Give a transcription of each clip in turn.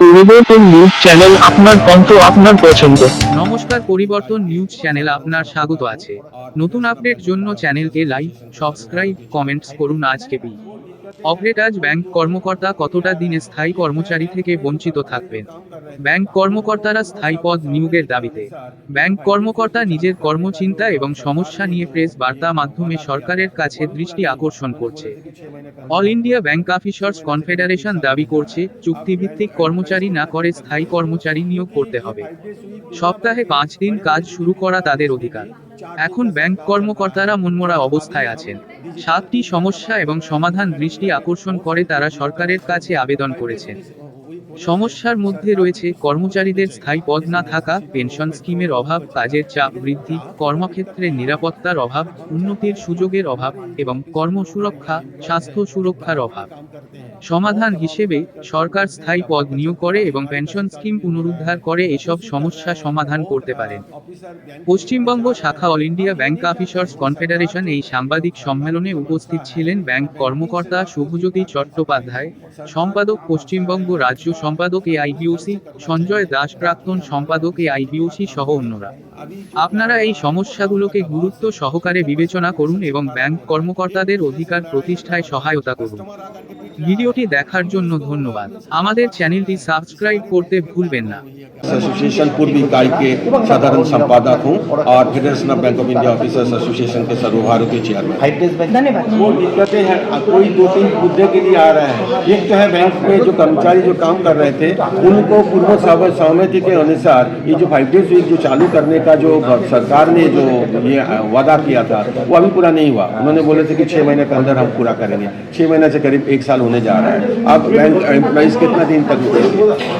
পরিবর্তন news channel আপনার কণ্ঠ আপনার পছন্দ। নমস্কার, পরিবর্তন নিউজ চ্যানেল আপনার স্বাগত আছে। নতুন আপডেট জন্য চ্যানেলকে লাইক সাবস্ক্রাইব কমেন্টস করুন আজকে অপডেট ব্যাংক কর্মকর্তা কতটা দিনে স্থায়ী কর্মচারী থেকে বঞ্চিত থাকবেন? ব্যাংক কর্মকর্তারা স্থায়ী পদ নিয়োগের দাবিতে। ব্যাংক কর্মকর্তা নিজের কর্মচিন্তা এবং সমস্যা নিয়ে প্রেস বার্তা মাধ্যমে সরকারের কাছে দৃষ্টি আকর্ষণ করছে। All India bank officers confederation দাবি করছে, চুক্তিভিত্তিক কর্মচারী না করে স্থায়ী কর্মচারী নিয়োগ করতে হবে। সপ্তাহে পাঁচ দিন কাজ শুরু করা তাদের অধিকার। এখন ব্যাংক কর্মকর্তারা মনমরা অবস্থায় আছেন। সাতটি সমস্যা এবং সমাধান দৃষ্টি আকর্ষণ করে তারা সরকারের কাছে আবেদন করেছেন। সমস্যার মধ্যে রয়েছে কর্মচারীদের স্থায়ী পদ না থাকা, পেনশন স্কিমের অভাব, কাজের চাপ বৃদ্ধি, কর্মক্ষেত্রে নিরাপত্তার অভাব, উন্নতির সুযোগের অভাব এবং কর্মসুরক্ষা স্বাস্থ্য সুরক্ষার অভাব। সমাধান হিসেবে সরকার স্থায়ী পদ নিয়োগ করে এবং পেনশন স্কিম পুনরুদ্ধার করে এসব সমস্যা সমাধান করতে পারেন পশ্চিমবঙ্গ শাখা all India bank officers confederation এই সাংবাদিক সম্মেলনে উপস্থিত ছিলেন ব্যাংক কর্মকর্তা শুভজ্যোতি চট্টোপাধ্যায়, সম্পাদক পশ্চিমবঙ্গ রাজ্য সম্পাদক এ আইবিওসি সঞ্জয় দাস প্রাক্তন সম্পাদক এ আইবিওসি সহ অন্যরা। আপনারা এই সমস্যাগুলোকে গুরুত্ব সহকারে বিবেচনা করুন এবং ব্যাংক কর্মকর্তাদের অধিকার প্রতিষ্ঠায় সহায়তা করুন। ভিডিওটি দেখার জন্য ধন্যবাদ। আমাদের চ্যানেলটি সাবস্ক্রাইব করতে ভুলবেন না। एसोसिएशन पूर्व इकाई के साधारण संपादक हूँ और federation of bank of India officers association के सर्वभारतीय चेयरमैन धन्यवाद। वो दिक्कतें हैं कोई दो तीन मुद्दे के लिए आ रहे हैं। एक तो है बैंक में जो कर्मचारी जो काम कर रहे थे उनको पूर्व सहमति के अनुसार ये जो फाइव डेज़ वीक जो चालू करने का जो सरकार ने जो ये वादा किया था वो अभी पूरा नहीं हुआ। उन्होंने बोले थे कि छः महीने के अंदर हम पूरा करेंगे। छः महीने से करीब एक साल होने जा रहा है। अब बैंक एम्प्लॉइज कितना दिन तक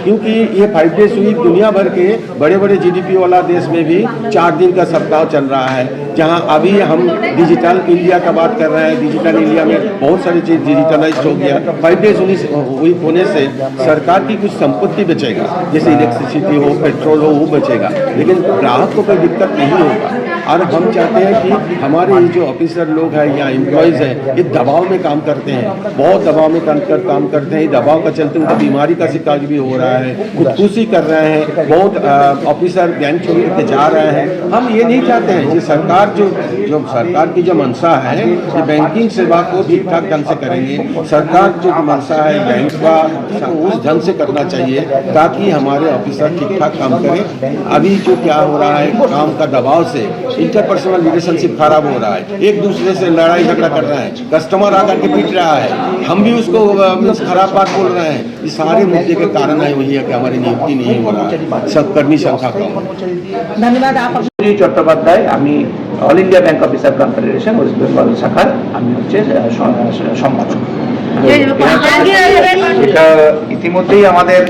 क्योंकि ये फाइव डेज़ वीक दुनिया भर के बड़े बड़े जीडीपी वाला देश में भी चार दिन का सप्ताह चल रहा है, जहाँ अभी हम डिजिटल इंडिया का बात कर रहे हैं। डिजिटल इंडिया में बहुत सारी चीज़ डिजिटलाइज हो गया। फाइव डेज़ उन्नीस वीक होने से सरकार की कुछ संपत्ति बचेगा, जैसे इलेक्ट्रिसिटी हो पेट्रोल हो, वो बचेगा। लेकिन ग्राहक को कोई दिक्कत नहीं होगा। और हम चाहते हैं कि हमारे ये जो ऑफिसर लोग हैं या एम्प्लॉयज़ हैं, ये दबाव में काम करते हैं। बहुत दबाव में काम कर, काम करते हैं। दबाव का चलते उनको बीमारी का शिकार भी हो रहा है, खुदकुशी कर रहे हैं। बहुत ऑफिसर बैंक छोड़ के जा रहे हैं। हम ये नहीं चाहते हैं कि सरकार जो जो सरकार की जो मंशा है, ये बैंकिंग सेवा को ठीक ठाक ढंग से करेंगे। सरकार जो मंशा है बैंक का उस ढंग से करना चाहिए, ताकि हमारे ऑफिसर ठीक ठाक काम करें। अभी जो क्या हो रहा है, काम का दबाव से इंटरपर्सनल रिलेशनशिप खराब हो रहा है एक दूसरे से लड़ाई झगड़ा कर रहे हैं कस्टमर आकर के पीट रहा है हम भी उसको अ, मीन्स खराब बात बोल रहे हैं ये सारे मुद्दे के कारण है वही है कि हमारी नियुक्ति नहीं हो रहा है सब कर्मी संख्या कम है धन्यवाद आप শ্রী চট্টোপাধ্যায় আমি all India bank officer confederation West Bengal শাখার আমি হচ্ছে আহ, স- সম্পাদক এটা ইতিমধ্যেই আমাদের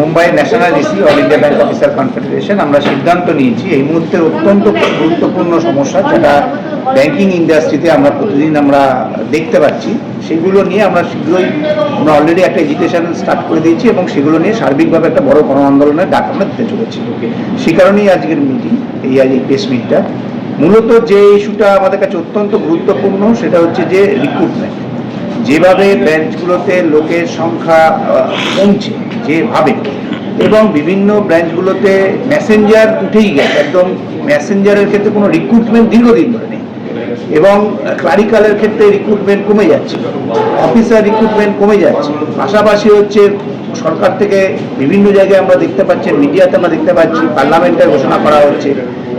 Mumbai national EC all India bank officer confederation আমরা সিদ্ধান্ত নিয়েছি এই মুহূর্তের অত্যন্ত গুরুত্বপূর্ণ সমস্যা যেটা ব্যাংকিং ইন্ডাস্ট্রিতে আমরা প্রতিদিন আমরা দেখতে পাচ্ছি, সেগুলো নিয়ে আমরা শীঘ্রই আমরা অলরেডি একটা এজিটেশন স্টার্ট করে দিয়েছি এবং সেগুলো নিয়ে সার্বিকভাবে একটা বড় গণ আন্দোলনের ডাক আমরা দিতে চলেছি। সেই কারণেই আজকের মিটিং এই আজ এই প্রেস মিটটা মূলত যে ইস্যুটা আমাদের কাছে অত্যন্ত গুরুত্বপূর্ণ, সেটা হচ্ছে যে রিক্রুটমেন্ট যেভাবে ব্রাঞ্চগুলোতে লোকের সংখ্যা কমছে, যেভাবে। এবং বিভিন্ন ব্রাঞ্চগুলোতে মেসেঞ্জার উঠেই গেছে, একদম মেসেঞ্জারের ক্ষেত্রে কোনো রিক্রুটমেন্ট দীর্ঘদিন ধরে নেই। এবং ক্লারিক্যালের ক্ষেত্রে রিক্রুটমেন্ট কমে যাচ্ছে। অফিসার রিক্রুটমেন্ট কমে যাচ্ছে। পাশাপাশি হচ্ছে, সরকার থেকে বিভিন্ন জায়গায় আমরা দেখতে পাচ্ছি মিডিয়াতে আমরা দেখতে পাচ্ছি পার্লামেন্টে ঘোষণা করা হচ্ছে।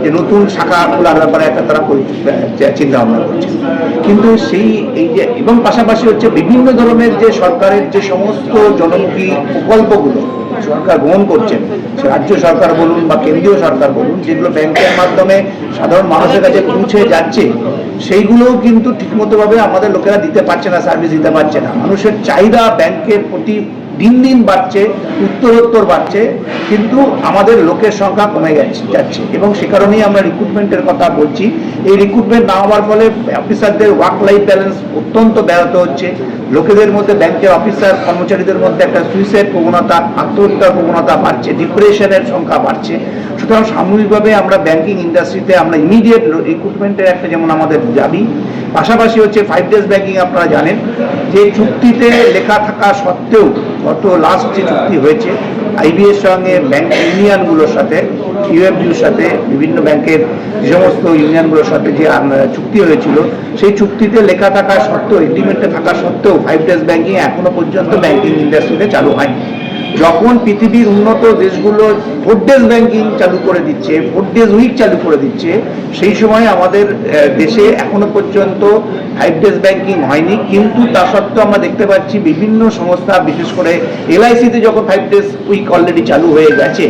যে নতুন শাখা খোলার ব্যাপারে একটা তারা চিন্তা ভাবনা করছে। কিন্তু সেই এই যে, এবং পাশাপাশি হচ্ছে বিভিন্ন ধরনের যে সরকারের যে সমস্ত জনমুখী প্রকল্পগুলো সরকার গ্রহণ করছেন রাজ্য সরকার বলুন বা কেন্দ্রীয় সরকার বলুন, যেগুলো ব্যাংকের মাধ্যমে সাধারণ মানুষের কাছে পৌঁছে যাচ্ছে, সেইগুলোও কিন্তু ঠিকমতোভাবে আমাদের লোকেরা দিতে পারছে না সার্ভিস দিতে পারছে না। মানুষের চাহিদা ব্যাংকের প্রতি দিন দিন বাড়ছে, উত্তরোত্তর বাড়ছে, কিন্তু আমাদের লোকের সংখ্যা কমে গেছে, যাচ্ছে। এবং সে কারণেই আমরা রিক্রুটমেন্টের কথা বলছি। এই রিক্রুটমেন্ট না হওয়ার ফলে অফিসারদের ওয়ার্ক লাইফ ব্যালেন্স অত্যন্ত ব্যাহত হচ্ছে। লোকেদের মধ্যে ব্যাংকের অফিসার কর্মচারীদের মধ্যে একটা সুইসাইড প্রবণতা, আত্মহত্যার প্রবণতা বাড়ছে ডিপ্রেশনের সংখ্যা বাড়ছে। সুতরাং সামূহিকভাবে আমরা ব্যাংকিং ইন্ডাস্ট্রিতে আমরা ইমিডিয়েট রিক্রুটমেন্টের একটা যেমন আমাদের দাবি। পাশাপাশি হচ্ছে ফাইভ ডেজ ব্যাংকিং আপনারা জানেন। যে চুক্তিতে লেখা থাকা সত্ত্বেও গত লাস্ট যে চুক্তি হয়েছে আইবিএর সঙ্গে ব্যাংক ইউনিয়নগুলোর সাথে ইউএফডির সাথে, বিভিন্ন ব্যাংকের যে সমস্ত ইউনিয়নগুলোর সাথে যে চুক্তি হয়েছিল, সেই চুক্তিতে লেখা থাকা সত্ত্বেও এগ্রিমেন্টে থাকা সত্ত্বেও ফাইভ ডেজ ব্যাংকিং এখনও পর্যন্ত ব্যাংকিং ইন্ডাস্ট্রিতে চালু হয়নি। যখন পৃথিবীর উন্নত দেশগুলো ফোর ডেজ ব্যাংকিং চালু করে দিচ্ছে ফোর ডেজ উইক চালু করে দিচ্ছে, সেই সময় আমাদের দেশে এখনও পর্যন্ত ফাইভ ডেজ ব্যাংকিং হয়নি। কিন্তু তা সত্ত্বেও আমরা দেখতে পাচ্ছি বিভিন্ন সংস্থা, বিশেষ করে এলআইসিতে যখন ফাইভ ডেজ উইক অলরেডি চালু হয়ে গেছে,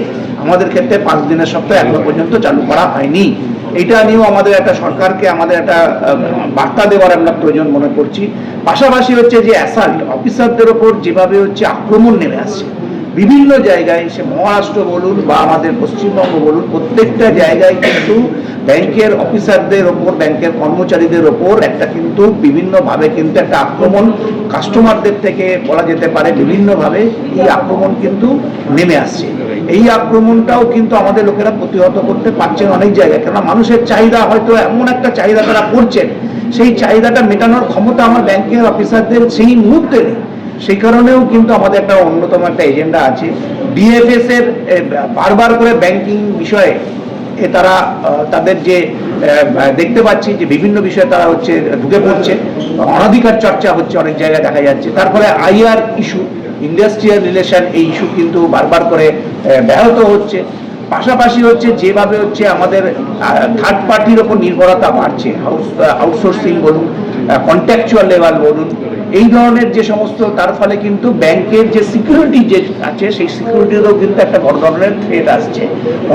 আমাদের ক্ষেত্রে পাঁচ দিনের সপ্তাহ এখনও পর্যন্ত চালু করা হয়নি। এটা নিয়েও আমাদের একটা সরকারকে আমাদের একটা বার্তা দেওয়ার আমরা প্রয়োজন মনে করছি। পাশাপাশি হচ্ছে যে অ্যাসাল্ট অফিসারদের ওপর যেভাবে হচ্ছে আক্রমণ নেমে আসছে বিভিন্ন জায়গায় সে মহারাষ্ট্র বলুন বা আমাদের পশ্চিমবঙ্গ বলুন, প্রত্যেকটা জায়গায় কিন্তু ব্যাংকের অফিসারদের ওপর, ব্যাংকের কর্মচারীদের ওপর একটা কিন্তু বিভিন্নভাবে কিন্তু একটা আক্রমণ কাস্টমারদের থেকে বলা যেতে পারে বিভিন্নভাবে এই আক্রমণ কিন্তু নেমে আসছে। এই আক্রমণটাও কিন্তু আমাদের লোকেরা প্রতিহত করতে পারছেন অনেক জায়গায়। কেননা মানুষের চাহিদা হয়তো এমন একটা চাহিদা তারা করছেন। সেই চাহিদাটা মেটানোর ক্ষমতা আমার ব্যাংকের অফিসারদের সেই মুহূর্তে নেই। সেই কারণেও কিন্তু আমাদের একটা অন্যতম একটা এজেন্ডা আছে। ডিএফএস এর বারবার করে ব্যাংকিং বিষয়ে এ তারা তাদের যে দেখতে পাচ্ছি যে বিভিন্ন বিষয়ে তারা হচ্ছে ঢুকে পড়ছে। অনাধিকার চর্চা হচ্ছে অনেক জায়গায় দেখা যাচ্ছে। তারপরে আইআর ইস্যু ইন্ডাস্ট্রিয়াল রিলেশন এই ইস্যু কিন্তু বারবার করে ব্যাহত হচ্ছে। পাশাপাশি হচ্ছে যেভাবে হচ্ছে আমাদের থার্ড পার্টির ওপর নির্ভরতা বাড়ছে। হাউস আউটসোর্সিং বলুন কন্ট্যাকচুয়াল লেভেল বলুন এই ধরনের যে সমস্ত, তার ফলে কিন্তু ব্যাংকের যে সিকিউরিটি যে আছে, সেই সিকিউরিটিরও কিন্তু একটা বড় ধরনের থ্রেট আসছে।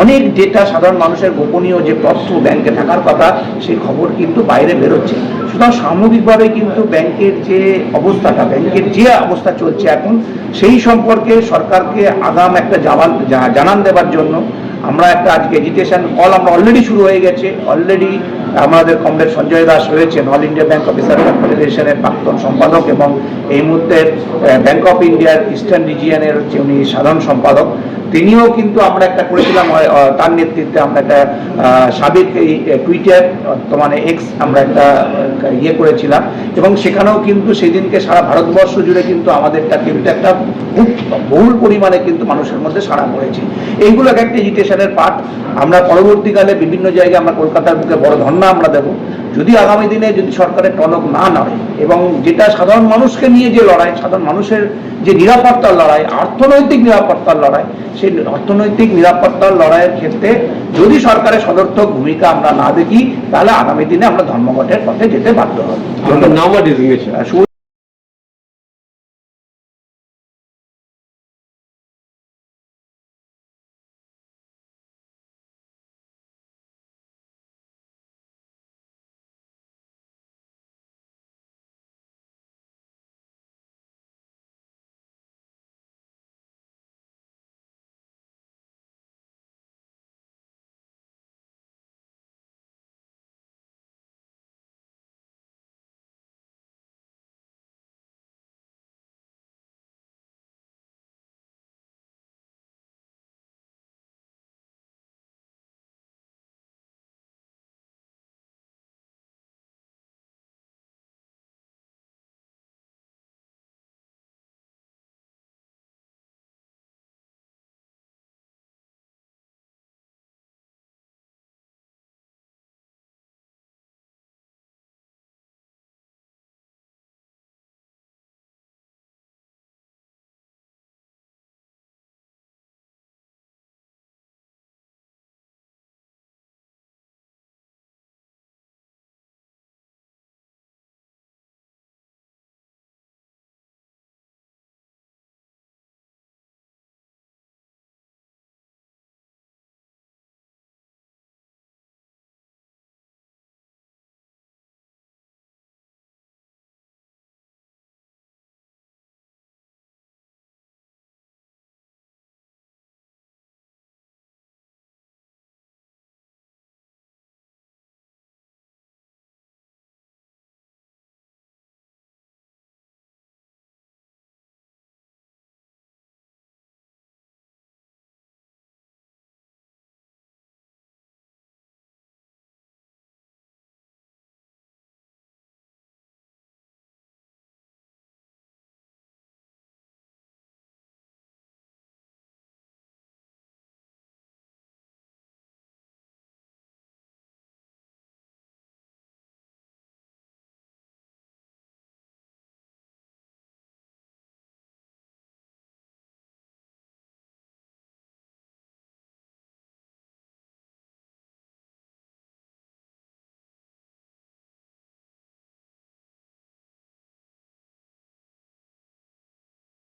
অনেক ডেটা সাধারণ মানুষের গোপনীয় যে তথ্য ব্যাংকে থাকার কথা, সেই খবর কিন্তু বাইরে বেরোচ্ছে। সুতরাং সামগ্রিকভাবে কিন্তু ব্যাংকের যে অবস্থাটা, ব্যাংকের যে অবস্থা চলছে এখন, সেই সম্পর্কে সরকারকে আগাম একটা জানান জানান দেওয়ার জন্য আমরা একটা আজকে এডুকেশন কল আমরা অলরেডি শুরু হয়ে গেছে। অলরেডি আমাদের কমরেড সঞ্জয় দাস রয়েছেন অল ইন্ডিয়া ব্যাংক অফিসার কনফেডারেশনের প্রাক্তন সম্পাদক এবং এই মুহূর্তে ব্যাংক অফ ইন্ডিয়ার ইস্টার্ন রিজিয়ানের হচ্ছে উনি সাধারণ সম্পাদক। তিনিও কিন্তু আমরা একটা করেছিলাম তার নেতৃত্বে আমরা একটা সাবেক এই টুইটার বর্তমানে এক্স আমরা একটা ইয়ে করেছিলাম। এবং সেখানেও কিন্তু সেদিনকে সারা ভারতবর্ষ জুড়ে কিন্তু আমাদেরটা কিন্তু একটা খুব বহুল পরিমাণে কিন্তু মানুষের মধ্যে সাড়া পড়েছে। এইগুলো একটা এজিটেশনের পার্ট আমরা পরবর্তীকালে বিভিন্ন জায়গায় আমরা কলকাতার বুকে বড় ধর্ণা আমরা দেব। যদি আগামী দিনে যদি সরকারের টনক না নড়ে এবং যেটা সাধারণ মানুষকে নিয়ে যে লড়াই সাধারণ মানুষের যে নিরাপত্তার লড়াই অর্থনৈতিক নিরাপত্তার লড়াই সেই অর্থনৈতিক নিরাপত্তার লড়াইয়ের ক্ষেত্রে যদি সরকারের সদর্থক ভূমিকা আমরা না দেখি তাহলে আগামী দিনে আমরা ধর্মঘটের পথে যেতে বাধ্য হব। নাম